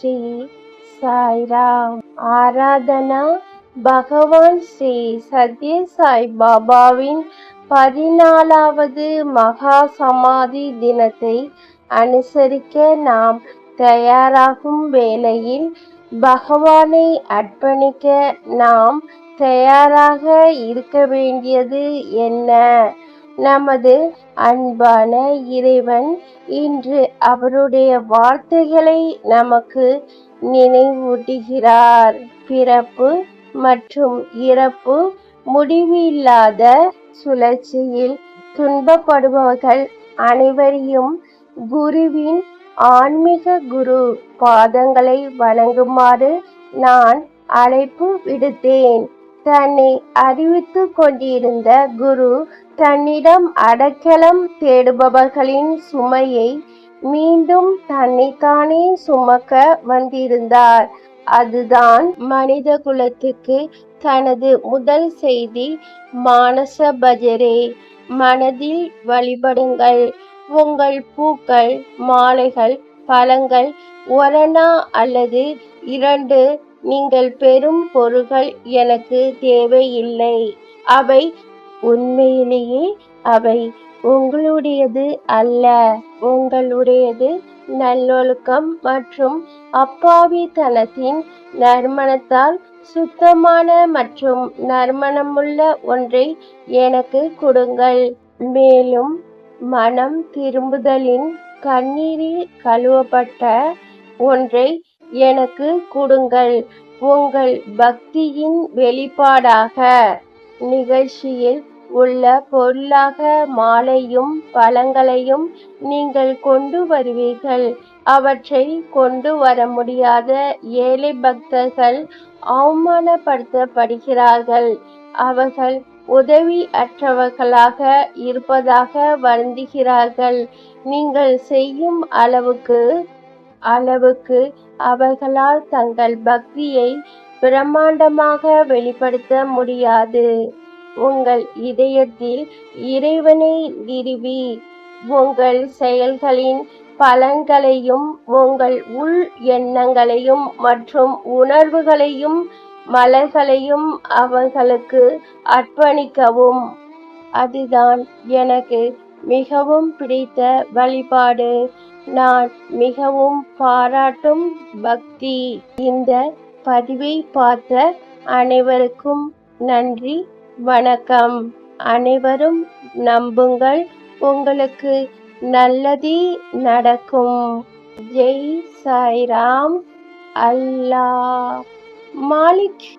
ஸ்ரீ சாய்ராம். ஆராதனா பகவான் ஸ்ரீ சத்ய சாய் பாபாவின் பதினாலாவது மகா சமாதி தினத்தை அனுசரிக்க நாம் தயாராகும் வேளையில் பகவானை அர்ப்பணிக்க நாம் தயாராக இருக்க வேண்டியது என்ன? நமது அன்பான இறைவன் இன்று அவருடைய வார்த்தைகளை நமக்கு நினைவூட்டுகிறார். பிறப்பு மற்றும் இறப்பு முடிவில்லாத சுழற்சியில் துன்பப்படுபவர்கள் அனைவரையும் குருவின் ஆன்மீக குரு பாதங்களை வணங்குமாறு நான் அழைப்பு விடுத்தேன். தன்னை அறிவித்து கொண்டிருந்த குரு தன்னிடம் அடைக்கலம் தேடுபவர்களின் சுமையை மீண்டும் தன்னைத்தானே சுமக்க வந்திருந்தார். அதுதான் மனித குலத்துக்கு தனது முதல் செய்தி. மானச பஜரே மனதில் வழிபடுங்கள். உங்கள் பூக்கள் மாலைகள் பழங்கள் ஒரணா அல்லது இரண்டு நீங்கள் பெறும் பொருள்கள் எனக்கு தேவையில்லை. அவை உண்மையிலேயே அவை உங்களுடையது அல்ல. உங்களுடையது நல்லொழுக்கம் மற்றும் அப்பாவித்தனத்தின் நறுமணத்தால் சுத்தமான மற்றும் நறுமணமுள்ள ஒன்றை எனக்கு கொடுங்கள். மேலும் மனம் திரும்புதலின் கண்ணீரில் கழுவப்பட்ட ஒன்றை எனக்கு கொடுங்கள் உங்கள் பக்தியின் வெளிப்பாடாக. நிகழ்ச்சியில் உள்ள பொருளாக மாலையும் பழங்களையும் நீங்கள் கொண்டு வருவீர்கள். அவற்றை கொண்டு வர முடியாத ஏழை பக்தர்கள் அவமானப்படுத்தப்படுகிறார்கள். அவர்கள் உதவி அற்றவர்களாக இருப்பதாக வருந்துகிறார்கள். நீங்கள் செய்யும் அளவுக்கு அளவுக்கு அவர்களால் தங்கள் பக்தியை பிரம்மாண்டமாக வெளிப்படுத்த முடியாது. உங்கள் இதயத்தில் இறைவனை நிறுவி உங்கள் செயல்களின் பலன்களையும் உங்கள் உள் எண்ணங்களையும் மற்றும் உணர்வுகளையும் மலர்களையும் அவர்களுக்கு அர்ப்பணிக்கவும். அதுதான் எனக்கு மிகவும் பிடித்த வழிபாடு. நான் மிகவும் பாராட்டும் பக்தி. இந்த பதிவை பார்த்த அனைவருக்கும் நன்றி வணக்கம். அனைவரும் நம்புங்கள். உங்களுக்கு நல்லதே நடக்கும். ஜெய் சாய்ராம் அல்லாஹ். மாலிக்.